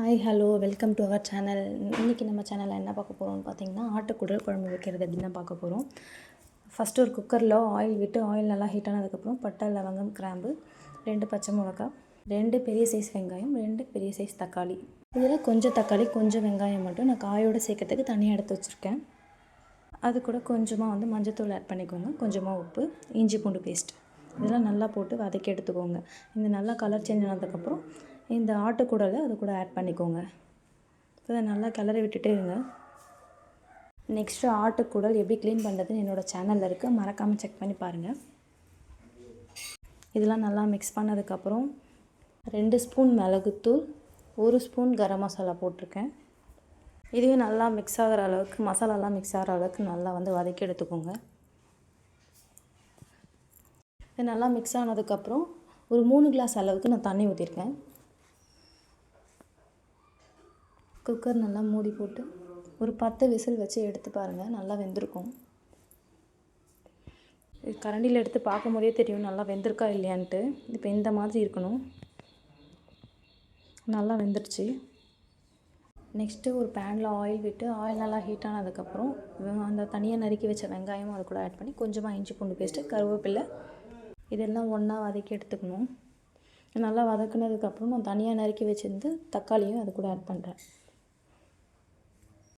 Hi hello welcome to our channel இன்றைக்கி நம்ம சேனலில் என்ன பார்க்க போகிறோம்னு பார்த்தீங்கன்னா ஆட்டுக்குடல் குழம்பு வைக்கிறது அப்படின்னு பார்க்க போகிறோம் ஃபஸ்ட்டு ஒரு குக்கரில் ஆயில் விட்டு ஆயில் நல்லா ஹீட் ஆனதுக்கப்புறம் பட்டை லவங்கம் கிராம்பு ரெண்டு பச்சை மிளகா ரெண்டு பெரிய சைஸ் வெங்காயம் ரெண்டு பெரிய சைஸ் தக்காளி. இதில் கொஞ்சம் தக்காளி கொஞ்சம் வெங்காயம் மட்டும் நான் காயோடு சேர்க்கறதுக்கு தனியாக எடுத்து வச்சுருக்கேன். அது கூட கொஞ்சமாக வந்து மஞ்சத்தூள் ஆட் பண்ணிக்கோங்க. கொஞ்சமாக உப்பு இஞ்சி பூண்டு பேஸ்ட் இதெல்லாம் நல்லா போட்டு வதக்கி எடுத்துக்கோங்க. இந்த நல்லா கலர் சேஞ்ச் ஆனதுக்கப்புறம் இந்த ஆட்டுக்குடலை அது கூட ஆட் பண்ணிக்கோங்க. இதை நல்லா கிளறி விட்டுட்டே இருங்க. நெக்ஸ்ட்டு ஆட்டுக்குடல் எப்படி க்ளீன் பண்ணுறதுன்னு என்னோடய சேனலில் இருக்குது மறக்காமல் செக் பண்ணி பாருங்கள் இதெல்லாம் நல்லா மிக்ஸ் பண்ணதுக்கப்புறம் ரெண்டு ஸ்பூன் மிளகுத்தூள் ஒரு ஸ்பூன் கரம் மசாலா போட்டிருக்கேன். இதுவே நல்லா மிக்ஸ் ஆகிற அளவுக்கு மசாலாலாம் மிக்ஸ் ஆகிற அளவுக்கு நல்லா வந்து வதக்கி எடுத்துக்கோங்க. இது நல்லா மிக்ஸ் ஆனதுக்கப்புறம் ஒரு மூணு கிளாஸ் அளவுக்கு நான் தண்ணி ஊற்றிருக்கேன் குக்கர் நல்லா மூடி போட்டு ஒரு பத்து விசில் வச்சு எடுத்து பாருங்கள் நல்லா வெந்திருக்கும். கரண்டியில் எடுத்து பார்க்கும்போதே தெரியும் நல்லா வெந்திருக்கா இல்லையான்ட்டு. இப்போ இந்த மாதிரி இருக்கணும். நல்லா வெந்துருச்சு. நெக்ஸ்ட்டு ஒரு பேனில் ஆயில் விட்டு ஆயில் நல்லா ஹீட் ஆனதுக்கப்புறம் அந்த தனியாக நறுக்கி வச்ச வெங்காயம் அது கூட ஆட் பண்ணி கொஞ்சமாக இஞ்சி பூண்டு பேஸ்ட்டு கருவேப்பிலை இதெல்லாம் ஒன்றா வதக்கி எடுத்துக்கணும். நல்லா வதக்குனதுக்கப்புறம் நான் தனியாக நறுக்கி வச்சிருந்து தக்காளியும் அது கூட ஆட் பண்ணுறேன்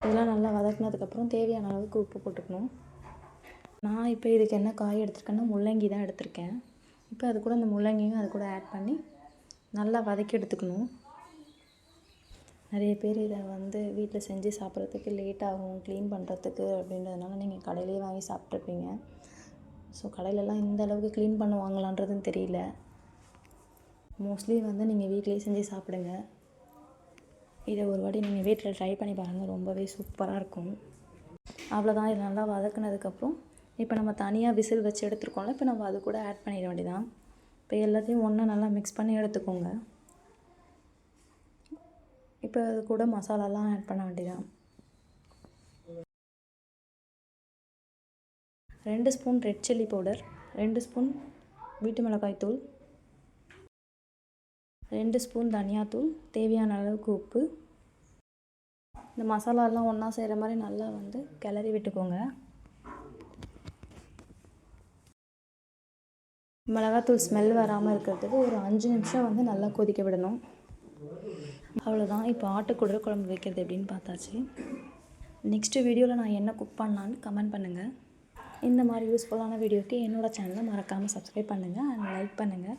இதெல்லாம் நல்லா வதக்குனதுக்கப்புறம் தேவையான அளவுக்கு உப்பு போட்டுக்கணும். நான் இப்போ இதுக்கு என்ன காய் எடுத்திருக்கேன்னா முள்ளங்கி தான் எடுத்திருக்கேன். இப்போ அது கூட அந்த முள்ளங்கியும் அது கூட ஆட் பண்ணி நல்லா வதக்கி எடுத்துக்கணும். நிறைய பேர் இதை வந்து வீட்டில் செஞ்சு சாப்பிட்றதுக்கு லேட் ஆகும் க்ளீன் பண்ணுறதுக்கு அப்படின்றதுனால நீங்கள் கடையிலேயே வாங்கி சாப்பிட்ருப்பீங்க ஸோ கடையிலலாம் இந்த அளவுக்கு க்ளீன் பண்ணுவாங்களான்றதுன்னு தெரியல. மோஸ்ட்லி வந்து நீங்கள் வீட்டிலேயே செஞ்சு சாப்பிடுங்க. இதை ஒரு வாட்டி நீங்கள் வீட்டில் ட்ரை பண்ணி பாருங்கள். ரொம்பவே சூப்பராக இருக்கும். அவ்வளோதான் இது நல்லா வதக்குனதுக்கப்புறம் இப்போ நம்ம தனியாக விசில் வச்சு எடுத்துருக்கோம்ல. இப்போ நம்ம அது கூட ஆட் பண்ணிட வேண்டியதான் இப்போ எல்லாத்தையும் ஒன்றா நல்லா மிக்ஸ் பண்ணி எடுத்துக்கோங்க. இப்போ அது கூட மசாலாலாம் ஆட் பண்ண வேண்டியதான் ரெண்டு ஸ்பூன் ரெட் சில்லி பவுடர் ரெண்டு ஸ்பூன் வீட்டு மிளகாய் தூள் ரெண்டு ஸ்பூன் தனியாத்தூள் தேவையான அளவுக்கு உப்பு. இந்த மசாலாலாம் ஒன்றா செய்கிற மாதிரி நல்லா வந்து கிளறி விட்டுக்கோங்க. மிளகாத்தூள் ஸ்மெல் வராமல் இருக்கிறதுக்கு ஒரு அஞ்சு நிமிஷம் வந்து நல்லா கொதிக்க விடணும். அவ்வளோதான் இப்போ ஆட்டுக்குடல் குழம்பு வைக்கிறது எப்படின்னு பார்த்தாச்சு. நெக்ஸ்ட்டு வீடியோவில் நான் என்ன குக் பண்ணலான்னு கமெண்ட் பண்ணுங்கள் இந்த மாதிரி யூஸ்ஃபுல்லான வீடியோக்கு என்னோடய சேனலை மறக்காமல் சப்ஸ்கிரைப் பண்ணுங்கள் அண்ட் லைக் பண்ணுங்கள்